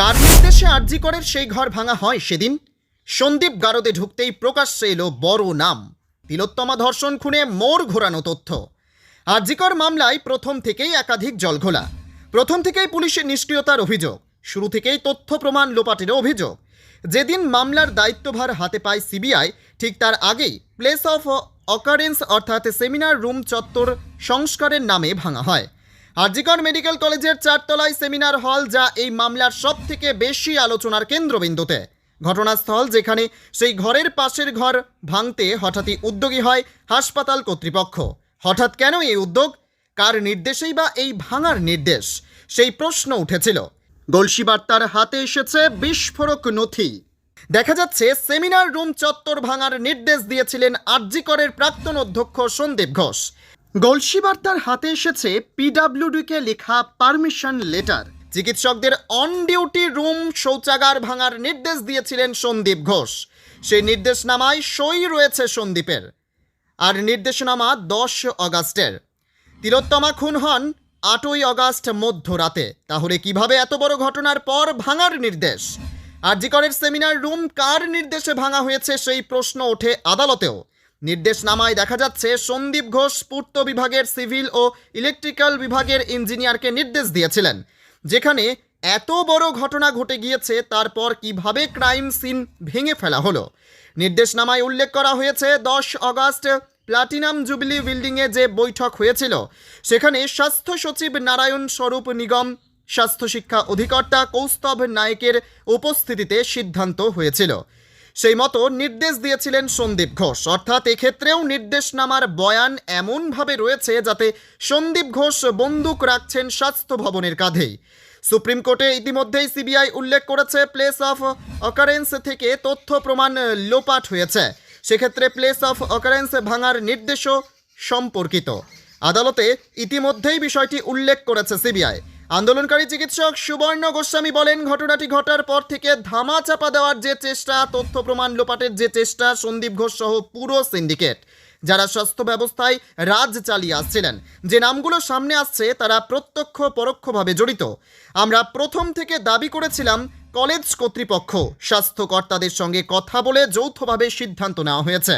কার নির্দেশে আরজিকরের সেই ঘর ভাঙা হয় সেদিন? সন্দীপ গারদে ঢুকতেই প্রকাশ্যে এলো বড় নাম। তিলোত্তমা ধর্ষণ খুনে মোড় ঘোরানো তথ্য। আরজিকর মামলায় প্রথম থেকেই একাধিক জলঘোলা। প্রথম থেকেই পুলিশের নিষ্ক্রিয়তার অভিযোগ। শুরু থেকেই তথ্য প্রমাণ লোপাটেরও অভিযোগ। যেদিন মামলার দায়িত্বভার হাতে পায় সিবিআই, ঠিক তার আগেই প্লেস অফ অকারেন্স অর্থাৎ সেমিনার রুম চত্বর সংস্কারের নামে ভাঙা হয়। আরজিকর মেডিকেল কলেজের চারতলায় সেমিনার হল যা এই মামলার সব থেকে বেশি আলোচনার কেন্দ্রবিন্দুতে। ঘটনাস্থল যেখানে সেই ঘরের পাশের ঘর ভাঙতে হঠাৎই উদ্যোগী হয় হাসপাতাল কর্তৃপক্ষ। হঠাৎ কেন এই উদ্যোগ? কার নির্দেশেই বা এই ভাঙার নির্দেশ? সেই প্রশ্ন উঠেছিল। গলসি বার্তার হাতে এসেছে বিস্ফোরক নথি। দেখা যাচ্ছে, সেমিনার রুম চত্বর ভাঙার নির্দেশ দিয়েছিলেন আরজিকরের প্রাক্তন অধ্যক্ষ সন্দীপ ঘোষ। গলসি বার্তার হাতে এসেছে পিডাব্লিউডিকে লেখা পারমিশন লেটার। চিকিৎসকদের অন ডিউটি রুম শৌচাগার ভাঙার নির্দেশ দিয়েছিলেন সন্দীপ ঘোষ। সেই নির্দেশনামায় সই রয়েছে সন্দীপের। আর নির্দেশনামা দশ অগাস্টের। তিলোত্তমা খুন হন আটই অগাস্ট মধ্যরাতে। তাহলে কীভাবে এত বড় ঘটনার পর ভাঙার নির্দেশ? আরজিকরের সেমিনার রুম কার নির্দেশে ভাঙা হয়েছে সেই প্রশ্ন ওঠে আদালতেও। নির্দেশনামায় দেখা যাচ্ছে, সন্দীপ ঘোষ পূর্ত বিভাগের সিভিল ও ইলেকট্রিক্যাল বিভাগের ইঞ্জিনিয়ারকে নির্দেশ দিয়েছিলেন, যেখানে এত বড় ঘটনা ঘটে গিয়েছে, তারপর কীভাবে ক্রাইম সিন ভেঙে ফেলা হলো। নির্দেশনামায় উল্লেখ করা হয়েছে, দশ অগাস্ট প্লাটিনাম জুবিলি বিল্ডিংয়ে যে বৈঠক হয়েছিল, সেখানে স্বাস্থ্য সচিব নারায়ণ স্বরূপ নিগম স্বাস্থ্য শিক্ষা অধিকর্তা কৌস্তভ নায়কের উপস্থিতিতে সিদ্ধান্ত হয়েছিল। সেই মতো নির্দেশ দিয়েছিলেন সন্দীপ ঘোষ। অর্থাৎ এক্ষেত্রেও নির্দেশনামার বয়ান এমনভাবে রয়েছে যাতে সন্দীপ ঘোষ বন্দুক রাখছেন স্বাস্থ্য ভবনের কাঁধেই সুপ্রিম কোর্টে ইতিমধ্যেই সিবিআই উল্লেখ করেছে প্লেস অফ অকারেন্স থেকে তথ্য প্রমাণ লোপাট হয়েছে। সেক্ষেত্রে প্লেস অফ অকারেন্স ভাঙার নির্দেশও সম্পর্কিত। আদালতে ইতিমধ্যেই বিষয়টি উল্লেখ করেছে সিবিআই। আন্দোলনকারী চিকিৎসক সুবর্ণ গোস্বামী বলেন, ঘটনাটি ঘটার পর থেকে ধামা চাপা দেওয়ার যে চেষ্টা, তথ্য প্রমাণ লোপাটের যে চেষ্টা, সন্দীপ ঘোষ সহ পুরো সিন্ডিকেট, যারা স্বাস্থ্য ব্যবস্থায় রাজ চালিয়ে আসছিলেন। যে নামগুলো সামনে আসছে, তারা প্রত্যক্ষ পরোক্ষভাবে জড়িত। আমরা প্রথম থেকে দাবি করেছিলাম, কলেজ কর্তৃপক্ষ স্বাস্থ্যকর্তাদের সঙ্গে কথা বলে যৌথভাবে সিদ্ধান্ত নেওয়া হয়েছে।